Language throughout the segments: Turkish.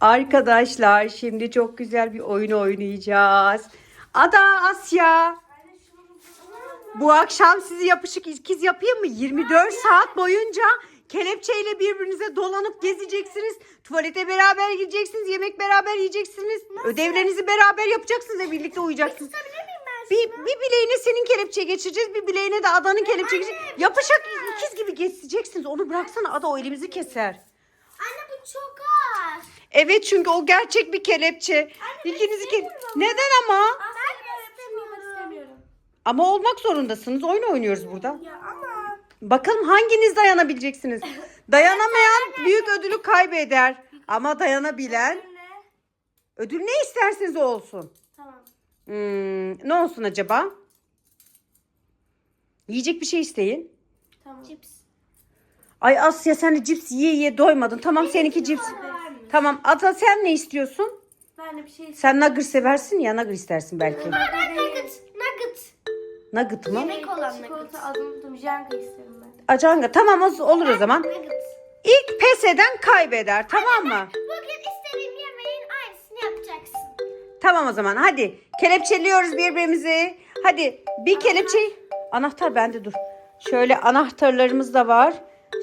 Arkadaşlar şimdi çok güzel bir oyun oynayacağız. Ada Asya. Bu akşam sizi yapışık ikiz yapayım mı? 24 saat boyunca kelepçeyle birbirinize dolanıp gezeceksiniz. Tuvalete beraber gideceksiniz. Yemek beraber yiyeceksiniz. Ödevlerinizi beraber yapacaksınız ve birlikte uyuyacaksınız. Bir, bir bileğine senin kelepçeye geçireceğiz. Bir bileğine de adanın kelepçeye geçireceğiz. Yapışık ikiz gibi geçeceksiniz. Onu bıraksana ada o elimizi keser. Anne bu çok az. Evet çünkü o gerçek bir kelepçe. İkinizi ke Neden ama? Ben istemiyorum. istemiyorum. Ama olmak zorundasınız. Oyun oynuyoruz burada. Ya ama. Bakalım hanginiz dayanabileceksiniz? Dayanamayan büyük ödülü kaybeder. Ama dayanabilen ödül ne isterseniz o olsun. Tamam. Hmm, ne olsun acaba? Yiyecek bir şey isteyin. Tamam. Cips. Ay Asya sen de cips yiye yiye doymadın. Tamam seninki cips. Tamam Ata sen ne istiyorsun? Ben de bir şey Sen nugget seversin ya nugget istersin belki. Ben nugget. Nugget. Nugget mı? Yemek olan Çikolata adını unuttum. Jenga isterim ben. Acanga tamam o- olur o zaman. Nugget. İlk pes eden kaybeder tamam mı? Bugün istediğim yemeğin aynısını yapacaksın. Tamam o zaman hadi kelepçeliyoruz birbirimizi. Hadi bir kelepçe. Anahtar bende dur. Şöyle anahtarlarımız da var.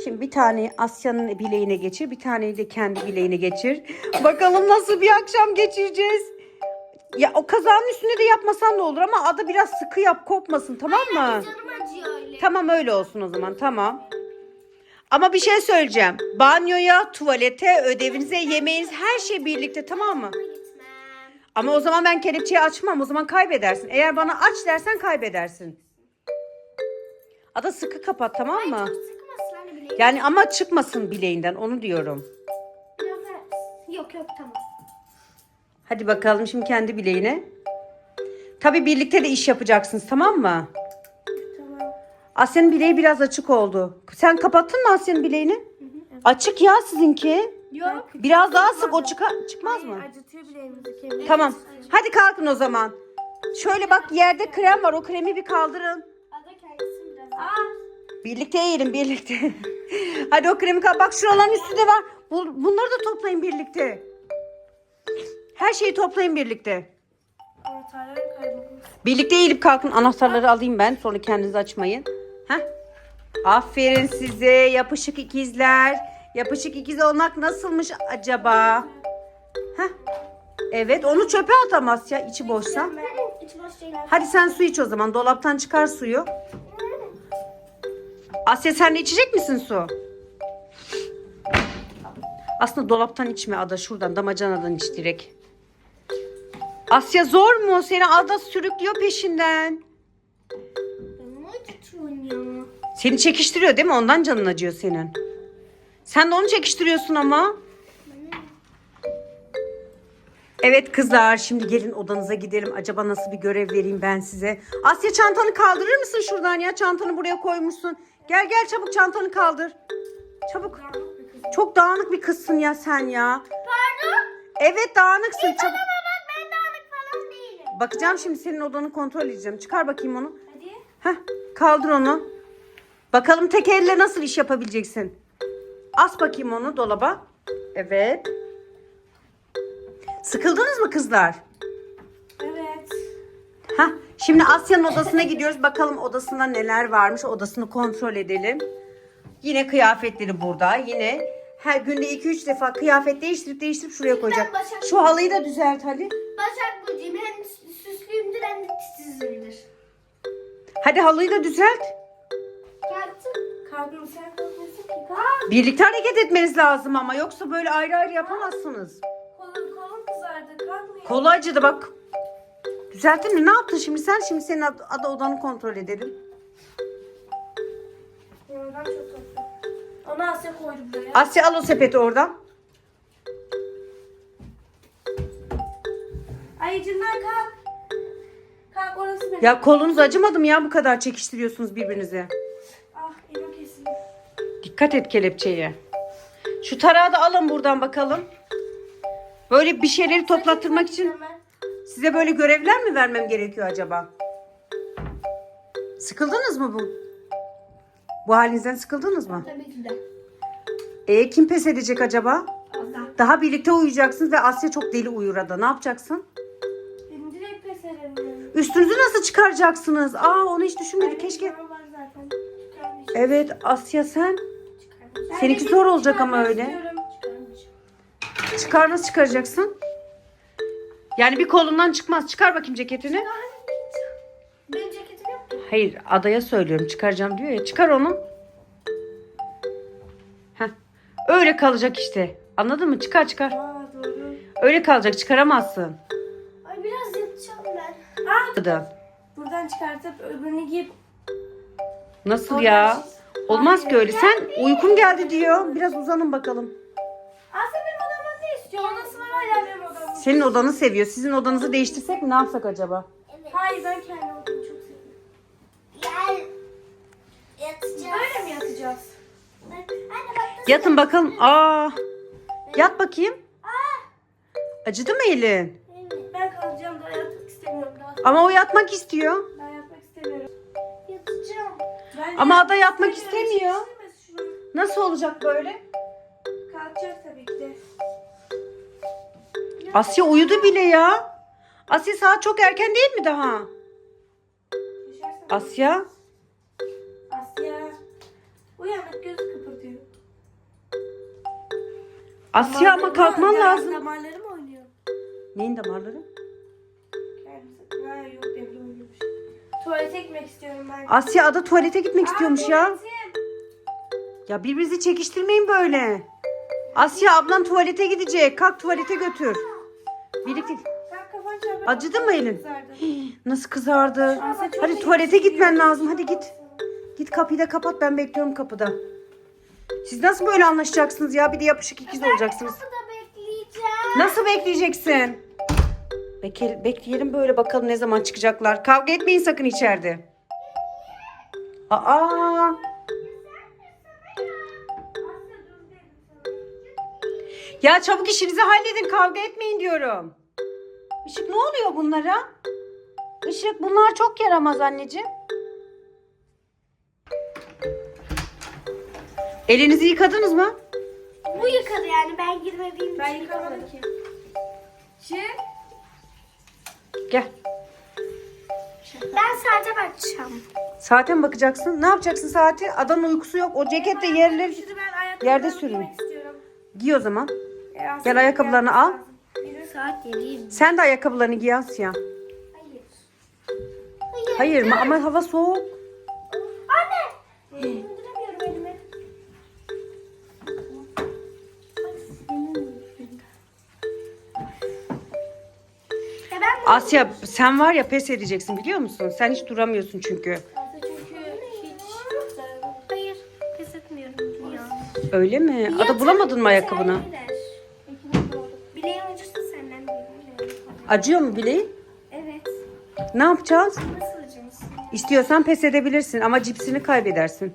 Şimdi bir tane Asya'nın bileğine geçir. Bir taneyi de kendi bileğine geçir. Bakalım nasıl bir akşam geçireceğiz. Ya o kazanın üstünde de yapmasan da olur ama adı biraz sıkı yap kopmasın tamam mı? Canım acıyor öyle. Tamam öyle olsun o zaman tamam. Ama bir şey söyleyeceğim. Banyoya, tuvalete, ödevinize, yemeğiniz her şey birlikte tamam mı? Ama o zaman ben kelepçeyi açmam. O zaman kaybedersin. Eğer bana aç dersen kaybedersin. Ada sıkı kapat tamam mı? Yani ama çıkmasın bileğinden onu diyorum. Yok yok tamam. Hadi bakalım şimdi kendi bileğine. Tabii birlikte de iş yapacaksınız tamam mı? Tamam. Asya'nın bileği biraz açık oldu. Sen kapattın mı Asya'nın bileğini? Açık ya sizinki. Yok. Biraz daha sık o çıka- çıkmaz mı? Acıtıyor bileğimizi. Tamam. Hadi kalkın o zaman. Şöyle bak yerde krem var. O kremi bir kaldırın. Ada kendisi biraz. Aa. Birlikte yiyelim birlikte. Hadi o kremi kal. Bak şuraların üstünde var. Bu- Bunları da toplayın birlikte. Her şeyi toplayın birlikte. Birlikte eğilip kalkın. Anahtarları alayım ben. Sonra kendiniz açmayın. Heh. Aferin size yapışık ikizler. Yapışık ikiz olmak nasılmış acaba? Heh. Evet onu çöpe atamaz ya içi boşsa. Hadi sen su iç o zaman. Dolaptan çıkar suyu. Asya sen de içecek misin su? Aslında dolaptan içme Ada şuradan damacanadan iç direkt. Asya zor mu? Seni Ada sürüklüyor peşinden. Seni çekiştiriyor değil mi? Ondan canın acıyor senin. Sen de onu çekiştiriyorsun ama. Evet kızlar şimdi gelin odanıza gidelim. Acaba nasıl bir görev vereyim ben size? Asya çantanı kaldırır mısın şuradan ya? Çantanı buraya koymuşsun. Gel gel çabuk çantanı kaldır. Çabuk. Çok dağınık bir kızsın ya sen ya. Pardon? Evet dağınıksın. Çabuk. Ama bak ben dağınık falan değilim. Bakacağım şimdi senin odanı kontrol edeceğim. Çıkar bakayım onu. Hadi. Heh, kaldır onu. Bakalım tek elle nasıl iş yapabileceksin. As bakayım onu dolaba. Evet. Sıkıldınız mı kızlar? Şimdi Asya'nın odasına gidiyoruz. Bakalım odasında neler varmış. Odasını kontrol edelim. Yine kıyafetleri burada. Yine her günde 2-3 defa kıyafet değiştirip değiştirip şuraya koyacak. başak- Şu halıyı da düzelt hadi. Başak Burcu'yum. Hem sü- süslüyümdür hem de titizimdir. Hadi halıyı da düzelt. Kalktım sen. Birlikte hareket etmeniz lazım ama yoksa böyle ayrı ayrı yapamazsınız. Kolum kolum kızardı. Kalkmıyor. Kolu acıdı bak. Düzelttin mi? Ne yaptın şimdi sen? Şimdi senin ad- ada odanı kontrol edelim. Yorgan çok tatlı. Onu Asya koydu buraya. Asya al o sepeti oradan. Ayıcından kalk. Kalk orası benim. Ya kolunuz acımadı mı ya bu kadar çekiştiriyorsunuz birbirinize? Ah elim kesildi. Dikkat et kelepçeye. Şu tarağı da alın buradan bakalım. Böyle bir şeyleri toplattırmak için Hemen. Size böyle görevler mi vermem gerekiyor acaba? Sıkıldınız mı bu? Bu halinizden sıkıldınız mı? Tabii ki de. E kim pes edecek acaba? Ada. Daha birlikte uyuyacaksınız ve Asya çok deli uyur Ada. Ne yapacaksın? Benim direkt pes ederim. Üstünüzü nasıl çıkaracaksınız? Aa onu hiç düşünmedik keşke. Evet Asya sen. Seninki Ben zor olacak ama öyle. Çıkar nasıl çıkaracaksın? Yani bir kolundan çıkmaz. Çıkar bakayım ceketini. Benim ceketim yok. Hayır adaya söylüyorum çıkaracağım diyor ya. Çıkar onu. Heh. Öyle kalacak işte. Anladın mı? Çıkar çıkar. Aa doğru. Öyle kalacak çıkaramazsın. Ay biraz yatacağım ben. Aa buradan çıkartıp öbürünü giyip Nasıl ya? Olmaz ki öyle. Sen uykum geldi diyor. Biraz uzanın bakalım. Senin odanı seviyor. Sizin odanızı değiştirsek mi? Ne yapsak acaba? Hayır ben kendi odamı çok seviyorum. Gel. Yatacağız. Böyle mi yatacağız? Bak, Anne bak. Yatın bakalım. Aa. Yat bakayım. Acıdı mı elin? Ben kalacağım daha yatmak istemiyorum daha. Ama o yatmak istiyor. Ben yatmak istemiyorum. Yatacağım. Ben Ama ada yatmak istemiyor. Nasıl olacak böyle? Kalkacak tabii ki de. Asya uyudu bile ya. Asya saat çok erken değil mi daha? Asya. Asya. Uyanık gözü kıpırdıyor. Asya ama Damarlarım- kalkman lazım. Damarlarım oynuyor. Neyin damarları? Kendisi. Ha yok devre oynuyormuş. Tuvalete gitmek istiyorum ben. Asya ada tuvalete gitmek istiyormuş ya. tuvaletim. Ya birbirinizi çekiştirmeyin böyle. Asya ablan tuvalete gidecek. Kalk tuvalete götür. Birlikte. Kafanı. Acıdı mı elin? Kızardı. Nasıl kızardı? Hadi tuvalete gitmen lazım. Hadi git. Git kapıyı da kapat. Ben bekliyorum kapıda. Siz nasıl böyle anlaşacaksınız ya? Bir de yapışık ikiz olacaksınız. Kapıda bekleyeceğim. Nasıl bekleyeceksin? Beke- bekleyelim böyle bakalım ne zaman çıkacaklar. Kavga etmeyin sakın içeride. Aa! Ya çabuk işinizi halledin kavga etmeyin diyorum. Işık ne oluyor bunlara? Işık bunlar çok yaramaz anneciğim. Elinizi yıkadınız mı? Bu yıkadı yani ben girmediğim Ben için yıkamadım ki. Çık. Gel. Ben sadece bakacağım. Saate mi bakacaksın? Ne yapacaksın saati? Adamın uykusu yok. O ceket de yerleri... Şimdi ben ayakkabılarımı Yerde sürün. giymek istiyorum. Giy o zaman. Aslında Gel ayakkabılarını al. lazım. Saat 7. Sen de ayakkabılarını giy Asya. Hayır. Hayır mı? Ama hava soğuk. Anne. İndiremiyorum elimi. Ya ben Asya sen var ya pes edeceksin biliyor musun? Sen hiç duramıyorsun çünkü. Çünkü hiç Hayır. Pes etmiyorum. Öyle mi? Ada bulamadın mı ayakkabını? Bileğim Acıyor mu bileğin? Evet. Ne yapacağız? Nasıl acımış? İstiyorsan pes edebilirsin ama cipsini kaybedersin.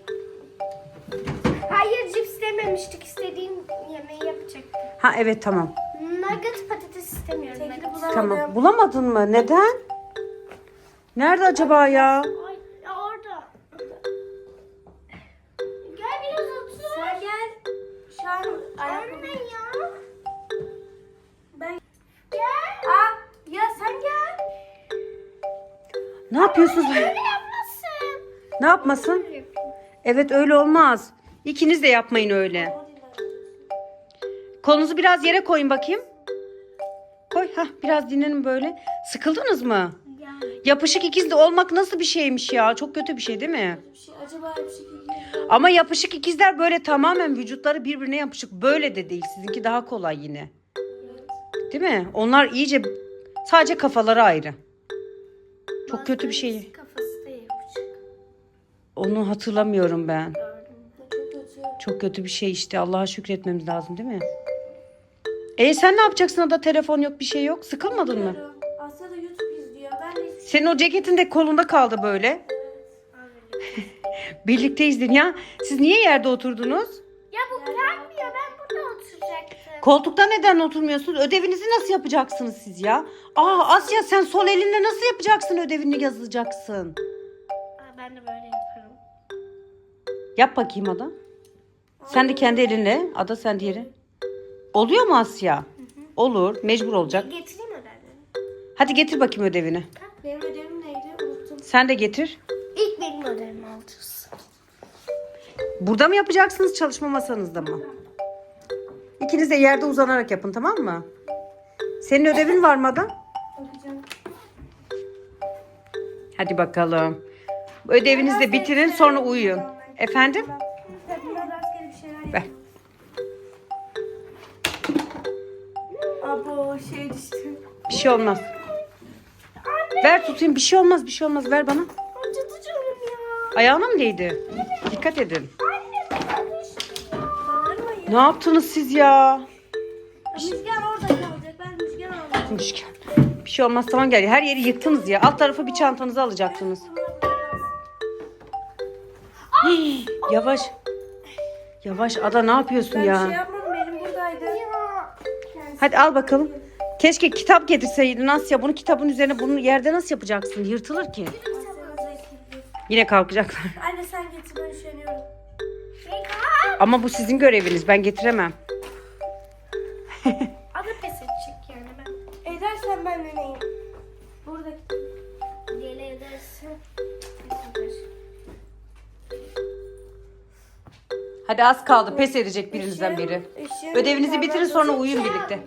Hayır cips dememiştik. İstediğim yemeği yapacaktım. Ha evet tamam. Nugget patates istemiyorum. Nugget. Tamam. Bulamadın mı? Neden? Nerede acaba ya yapmasın? Evet öyle olmaz. İkiniz de yapmayın öyle. Kolunuzu biraz yere koyun bakayım. Koy. Hah biraz dinlenin böyle. Sıkıldınız mı? Ya. Yapışık ikiz de olmak nasıl bir şeymiş ya? Çok kötü bir şey değil mi? Şey, acaba bir geliyor. Ama yapışık ikizler böyle tamamen vücutları birbirine yapışık. Böyle de değil. Sizinki daha kolay yine. Değil mi? Onlar iyice sadece kafaları ayrı. Çok kötü bir şey. Da. Onu hatırlamıyorum ben. Çok kötü. Bir şey işte. Allah'a şükretmemiz lazım değil mi? E sen ne yapacaksın orada telefon yok bir şey yok. Sıkılmadın mı? Bilmiyorum. Asya da YouTube izliyor. Ben de Senin o ceketin de kolunda kaldı böyle. Birlikte izleyin ya. Siz niye yerde oturdunuz? Ya bu kalkmıyor. Ben burada oturacaktım. Koltukta neden oturmuyorsunuz? Ödevinizi nasıl yapacaksınız siz ya? Aa Asya sen sol elinle nasıl yapacaksın ödevini yazacaksın? Aa, ben de böyle yaparım. Yap bakayım Ada. Sen de kendi elinle. Ada sen diğeri. Oluyor mu Asya? Olur. Mecbur olacak. Getireyim ödevleri. Hadi getir bakayım ödevini. Benim ödevim neydi? Unuttum. Sen de getir. İlk benim ödevimi alacağız. Burada mı yapacaksınız çalışma masanızda mı? İkiniz de yerde uzanarak yapın tamam mı? Senin ödevin var mı Ada? Bakacağım. Hadi bakalım. Ödevinizi de bitirin sonra uyuyun. Efendim? Bunlar rastgele bir şeyler Ver. Abo şey düştü. Bir şey olmaz. Ver tutayım bir şey olmaz bir şey olmaz ver bana. Acıtıcıyorum ya. Ayağına mı değdi? Dikkat edin. Anne ya. Ne yaptınız siz ya? Müjgan orada kalacak. Ben Müjgan alacağım. Müşkül. Bir şey olmaz tamam gel. Her yeri yıktınız ya. Alt tarafa bir çantanızı alacaksınız. Hii, yavaş. Yavaş Ada ne yapıyorsun Ben bir şey ya? yapmadım. Benim buradaydı. Hadi al bakalım. Keşke kitap getirseydin Asya. Bunu kitabın üzerine bunu yerde nasıl yapacaksın? Yırtılır ki. Yine kalkacaklar. Anne sen getir ben üşeniyorum. Ama bu sizin göreviniz. Ben getiremem. Hadi az kaldı. Pes edecek birinizden biri. Ödevinizi bitirin sonra uyuyun birlikte.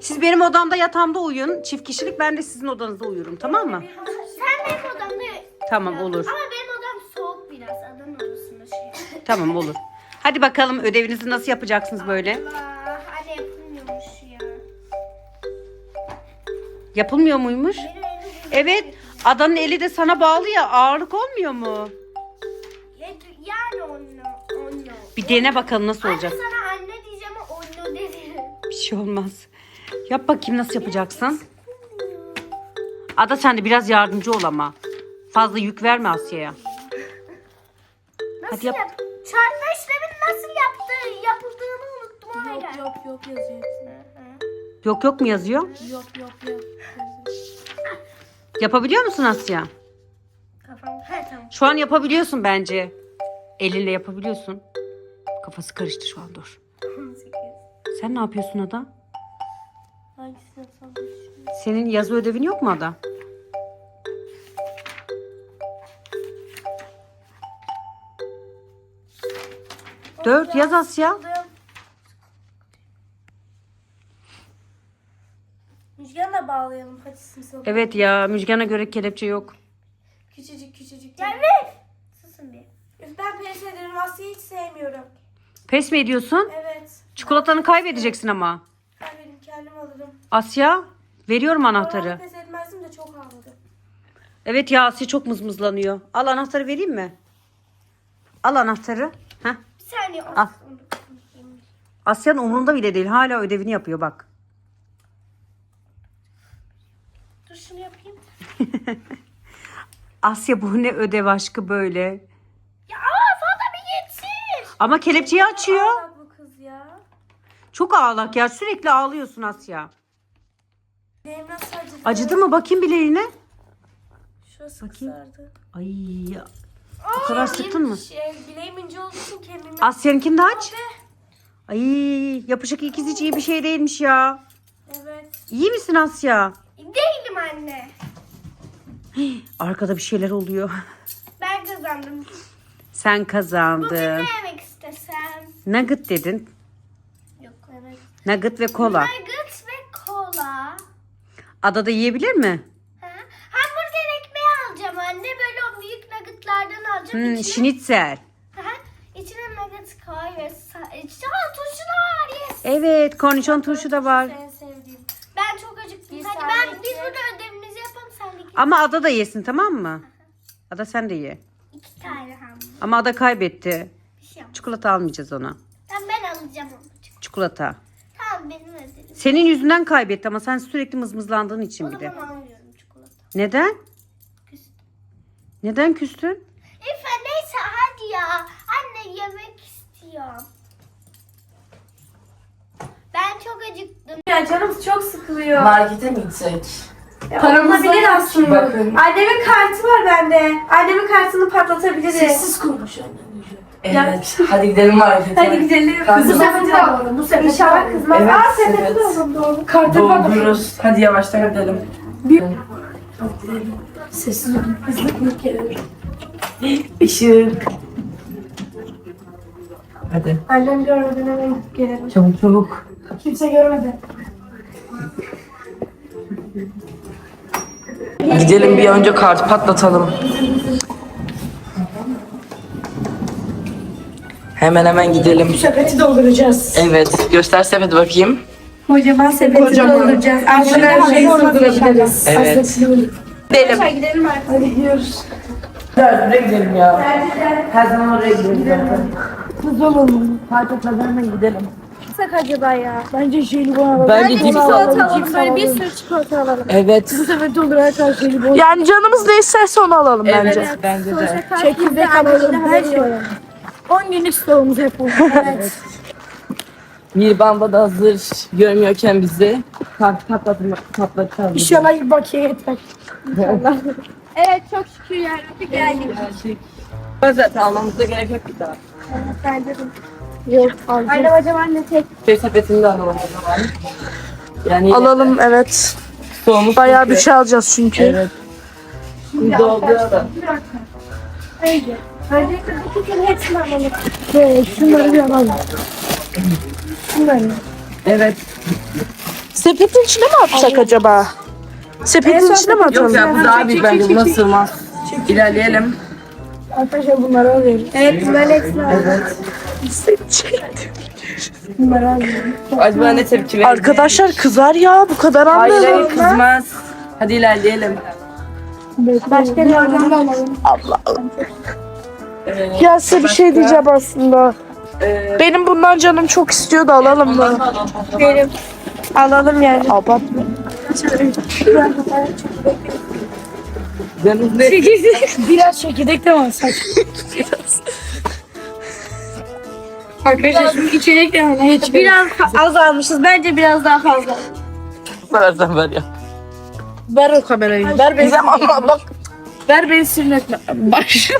Siz benim odamda yatağımda uyuyun. Çift kişilik ben de sizin odanızda uyurum tamam mı? Sen benim odamda Tamam olur. Ama benim odam soğuk biraz. Adanın odasında şey. Tamam olur. Hadi bakalım ödevinizi nasıl yapacaksınız böyle? Allah anne yapılmıyormuş ya. Yapılmıyor muymuş? Evet. Adanın eli de sana bağlı ya. Ağırlık olmuyor mu? Bir dene bakalım nasıl Anne olacak. sana anne diyeceğim ama onu dedi. Bir şey olmaz. Yap bakayım nasıl yapacaksın. Ada sen de biraz yardımcı ol ama. Fazla yük verme Asya'ya. Nasıl Hadi yap. yap? Çarpma işlemini nasıl yaptı? Yapıldığını unuttum ona Yok gel. yok yok yazıyor. Yok yok mu yazıyor? Yok yok yok. Yapabiliyor musun Asya? Kafam. He tamam. Şu an yapabiliyorsun bence. Elinle yapabiliyorsun. Kafası karıştı şu an dur. 18. Sen ne yapıyorsun Ada? Hangisini düşünüyorum. Senin yazı ödevin yok mu Ada? Dört yaz Asya. Aldım. Müjgan'la bağlayalım paçasını sokup. Evet ya Müjgan'a göre kelepçe yok. Küçücük küçücük. Gel ver. Susun bir. Ben pes ederim. Asya'yı hiç sevmiyorum. Pes mi ediyorsun? Evet. Çikolatanı kaybedeceksin ama. Ben benim kendim alırım. Asya veriyorum anahtarı. pes etmezdim de çok ağladım. Evet ya Asya çok mızmızlanıyor. Al anahtarı vereyim mi? Al anahtarı. Heh. Bir saniye. Al. Asya'nın umurunda bile değil. Hala ödevini yapıyor bak. Dur şunu yapayım. Asya bu ne ödev aşkı böyle. Ya aa fazla bir geçsin. Ama kelepçeyi açıyor. Ağlak bu kız ya. Çok ağlak ya. Sürekli ağlıyorsun Asya. Benim nasıl acıdı? Acıdı mı? Bakayım bileğine. Şurası Bakayım. kızardı. Ay ya. O kadar sıktın mı? Şey, bileğim ince olduğu için kemiğime... Asya'nınkini de aç. Ay yapışık ikiz hiç iyi bir şey değilmiş ya. Evet. İyi misin Asya? Değilim anne. Arkada bir şeyler oluyor. Ben kazandım. Sen Bugün kazandın. ne? Nugget dedin. Yok evet. Nugget ve kola. Nugget ve kola. Ada da yiyebilir mi? Ha? Hamburger ekmeği alacağım anne. Böyle o büyük nuggetlardan alacağım. Hmm, İçine, şnitzel. Ha, içine nugget koy ve içine Aa, turşu da var yes. Evet, kornişon turşu da var. En sevdiğim. Ben çok acıktım. Hadi ben biz burada ödevimizi yapalım sen de Ama Ada da yesin tamam mı? Ada sen de ye. iki tane hamburger. Ama Ada kaybetti. Çikolata almayacağız ona. Tamam ben alacağım onu. Çikolata. Tamam benim ödevim. Senin yüzünden kaybetti ama sen sürekli mızmızlandığın için O bir de. zaman almıyorum çikolata. Neden? Küstüm. Neden küstün? Efe neyse hadi ya. Anne yemek istiyorum. Ben çok acıktım. Ya canım çok sıkılıyor. Markete mi gitsek? Ya, Paramız da olabilir yok ki aslında. bakın. Annemin kartı var bende. Annemin kartını patlatabiliriz. Sessiz konuş annen. Evet. Hadi gidelim markete. Hadi gidelim. Hadi. Bu de alalım. Bu sepeti İnşallah kızmaz. Evet, Aa sepeti sepet. de alalım doğru. Kartı falan. Doldururuz. Hadi yavaştan gidelim. Sessiz olun. Hızlı kılık gelelim. Işık. Hadi. Annem görmeden gidip gelelim. Çabuk çabuk. Kimse görmedi. Gidelim bir önce kartı patlatalım. Hemen hemen gidelim. Sepeti dolduracağız. Evet. Göster sepeti bakayım. Kocaman sepeti dolduracağız. Aslında her şeyi doldurabiliriz. Evet. Gidelim. gidelim artık. Hadi gidiyoruz. Oraya gidelim ya. Her zaman oraya gidelim zaten. Hızlı olalım. Kartı hemen gidelim. Gitsek acaba ya? Bence jelibon alalım. Bence cips alalım. alalım. Böyle bir sürü çikolata alalım. Evet. Bu sepeti doldurarak her jelibon. Yani canımız ne isterse onu alalım bence. Evet bence de. Çekirdek alalım. Her şey alalım. 10 gün istiyoruz yapalım. Evet. Mirbamba da hazır görmüyorken bizi kart patlatma, patlatacağız. İnşallah bir bakiye yeter. Evet çok şükür yani geldik. Zaten almamıza gerek yok bir daha. Bence de. Yok. Annem acaba anne tek. Şey sepetini de alalım o zaman. Yani Alalım evet. soğumuş Bayağı bir çünkü. şey alacağız çünkü. Evet. Şimdi dolduruyorum. Önce. Öncelikle bu kutunun hepsini alalım. Evet. Şunları bir alalım. Şunları. Evet. Sepetin içine mi atsak acaba? Sepetin içine mi Yok atalım? ya bu daha büyük bence buna sığmaz. İlerleyelim. Arkadaşlar bunları alıyoruz. Evet bunların hepsini alalım. Bunları alıyorum. Acaba ne tepki verir? Arkadaşlar kızar ya bu kadar Hayır hayır anlayalım. kızmaz. Hadi ilerleyelim. Başka bir yerden de alalım. Ee, Ya size bir şey diyeceğim aslında. e, Benim bundan canım çok istiyor da alalım mı? Benim. Alalım yani. Abartma. Canım ne? Biraz çekirdek de var saç. Arkadaşlar şimdi içecek de var. Hiç biraz az almışız. Bence biraz daha fazla. Versen ver ya. Ver o kamerayı. Ver beni. Ama bak. Ver beni sinir etme. Baş.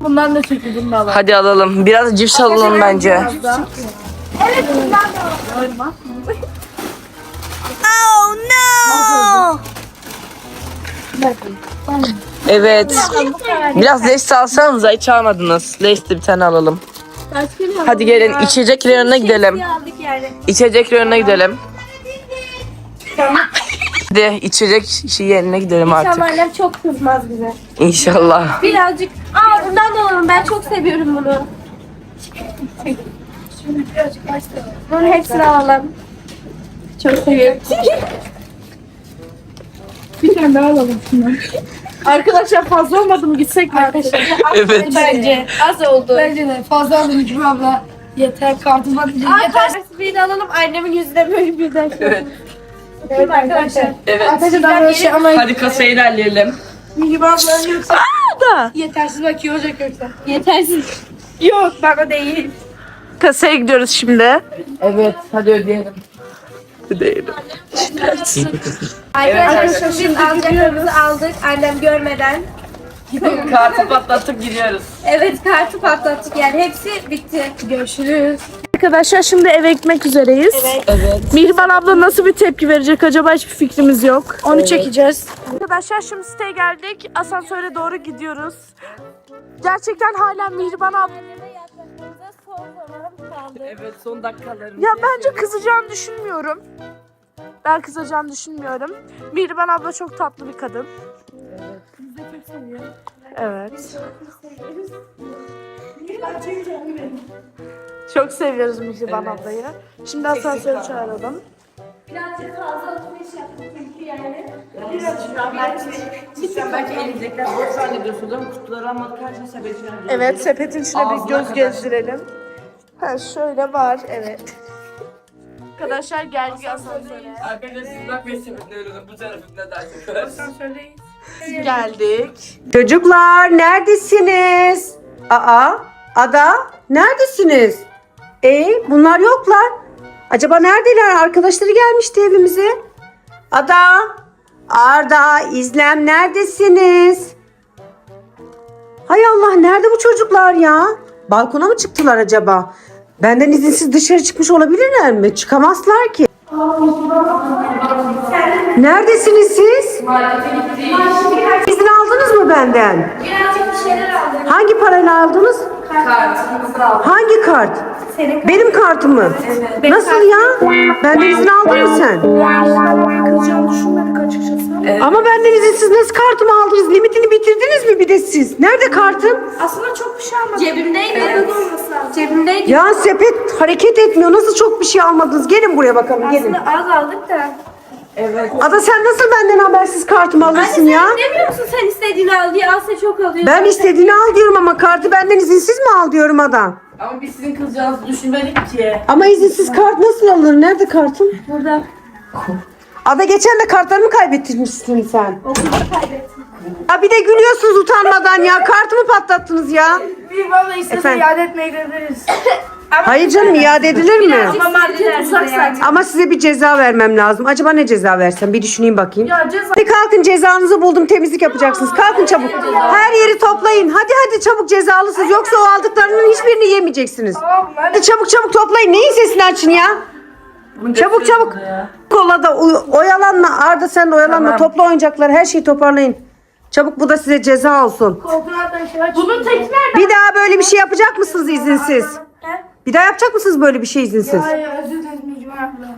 Bundan da çekil bunu da alalım. Hadi alalım. Biraz cips alalım bence. Evet. Biraz Lace alsanıza hiç almadınız. De bir tane alalım. Hadi gelin içecek reyonuna gidelim. aldık yani. İçecek reyonuna gidelim. Hadi içecek şey yerine gidelim artık. annem çok kızmaz bize. İnşallah. Birazcık. Aa bundan da alalım. Ben çok seviyorum bunu. Şunu birazcık başlayalım. Bunun hepsini alalım. Çok seviyorum. Bir tane daha alalım şundan. Arkadaşlar fazla olmadı mı gitsek mi? Arkadaşlar Evet. bence az oldu. Bence de fazla aldım Cuma abla. Yeter kartım var. Yeter. Bir de alalım annemin yüzüne böyle birden. Evet. Evet arkadaşlar. Evet. Arkadaşlar daha böyle şey ama Hadi kasaya ilerleyelim. Cuma ablanın yoksa. da. Yetersiz bakıyor olacak yoksa. Yetersiz. Yok bana değil. Kasaya gidiyoruz şimdi. Evet. Hadi ödeyelim. Ödeyelim. Arkadaşlar şimdi alacaklarımızı aldık annem görmeden. Kartı patlattık gidiyoruz. Evet kartı patlattık yani hepsi bitti. Görüşürüz. Arkadaşlar şimdi eve gitmek üzereyiz. Evet. Mihriban abla nasıl bir tepki verecek acaba hiçbir fikrimiz yok. Onu çekeceğiz. Arkadaşlar şimdi siteye geldik. Asansöre doğru gidiyoruz. Gerçekten hala Mihriban abla... Kaldı. Evet son dakikalarımız. Ya bence kızacağını düşünmüyorum. Ben kızacağını düşünmüyorum. Mihriban abla çok tatlı bir kadın. Evet. Çok seviyoruz Mihriban ablayı. Şimdi asansörü çağıralım. Birazcık fazla alışveriş yaptık çünkü yani. Sen belki elinizdekiler boş zannediyorsunuz ama kutuları almadık her şey sepetine alıyoruz. Evet sepetin içine bir göz kadar. gezdirelim. Ha şöyle var evet. Arkadaşlar geldik asansöre. Arkadaşlar siz bakmayın sepetine öyle bu tarafında daha çok var. Geldik. Çocuklar neredesiniz? Aa, Ada neredesiniz? E bunlar yoklar. Acaba neredeler? Arkadaşları gelmişti evimize. Ada, Arda, İzlem neredesiniz? Hay Allah nerede bu çocuklar ya? Balkona mı çıktılar acaba? Benden izinsiz dışarı çıkmış olabilirler mi? Çıkamazlar ki. Neredesiniz siz? İzin aldınız mı benden? Hangi parayla aldınız? Hangi kart? Benim kartımı. Nasıl ya? Benden izin aldın mı sen? Kılacağım düşünmedik açıkçası. Ama benden izinsiz nasıl kartımı aldınız? Limitini bitirdiniz mi bir de siz? Nerede kartım? Aslında çok bir şey almadım. Cebimdeydi. Lazım. Cebimdeydi. Ya sepet hareket etmiyor. Nasıl çok bir şey almadınız? Gelin buraya bakalım gelin. Aslında az aldık da. Ada sen nasıl benden habersiz kartımı alırsın ya? Demiyor musun sen istediğini al diye Asya çok alıyor. Ben istediğini al diyorum ama kartı benden izinsiz mi al diyorum Ada? Ama biz sizin kılacağınızı düşünmedik ki. Ama izinsiz kart nasıl alınır? Nerede kartım? Burada. Ada geçen de kartlarımı kaybettirmişsin sen. Okulda kaybettim. Ha bir de gülüyorsunuz utanmadan ya. Kartımı patlattınız ya. Bir valla istersen Efendim? iade etmeye gidebiliriz. Hayır canım iade edilir mi? Ama market uzak zaten. Ama size bir ceza vermem lazım. Acaba ne ceza versem? Bir düşüneyim bakayım. Ya ceza. Hadi kalkın cezanızı buldum temizlik yapacaksınız. Kalkın çabuk. Her yeri toplayın. Hadi hadi çabuk cezalısınız. Yoksa o aldıklarının hiçbirini yemeyeceksiniz. Tamam hadi. Hadi çabuk çabuk toplayın. Neyin sesini açın ya? Çabuk çabuk. Kola da oy- oyalanma. Arda sen de oyalanma. Topla oyuncakları. Her şeyi toparlayın. Çabuk bu da size ceza olsun. Koltuğun altından şey aç. Bunun tek nerede? Bir daha böyle bir şey yapacak mısınız izinsiz? Bir daha yapacak mısınız böyle bir şey izinsiz? Hayır özür dilerim Mecnun abla.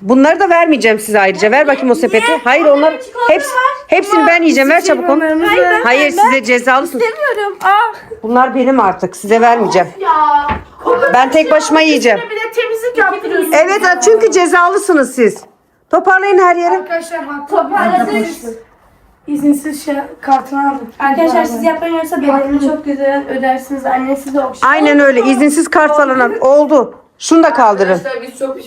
Bunları da vermeyeceğim size ayrıca. Ver bakayım o sepeti. Hayır onlar hepsi, hepsini ben yiyeceğim. Ver çabuk onu. Hayır, ben- Hayır size cezalısınız. Demiyorum. Aa. Bunlar benim artık. Size vermeyeceğim. Ya. Ben tek başıma yiyeceğim. Bir de temizlik yaptırıyorsun. Evet çünkü cezalısınız siz. Toparlayın her yeri. Arkadaşlar. Toparladınız. İzinsiz şey kartını aldım. Arkadaşlar siz yapamıyorsa bedelini çok güzel ödersiniz. Annesi de okşar. Aynen öyle. İzinsiz kart falan al. Oldu. Şunu da kaldırın. Arkadaşlar biz çok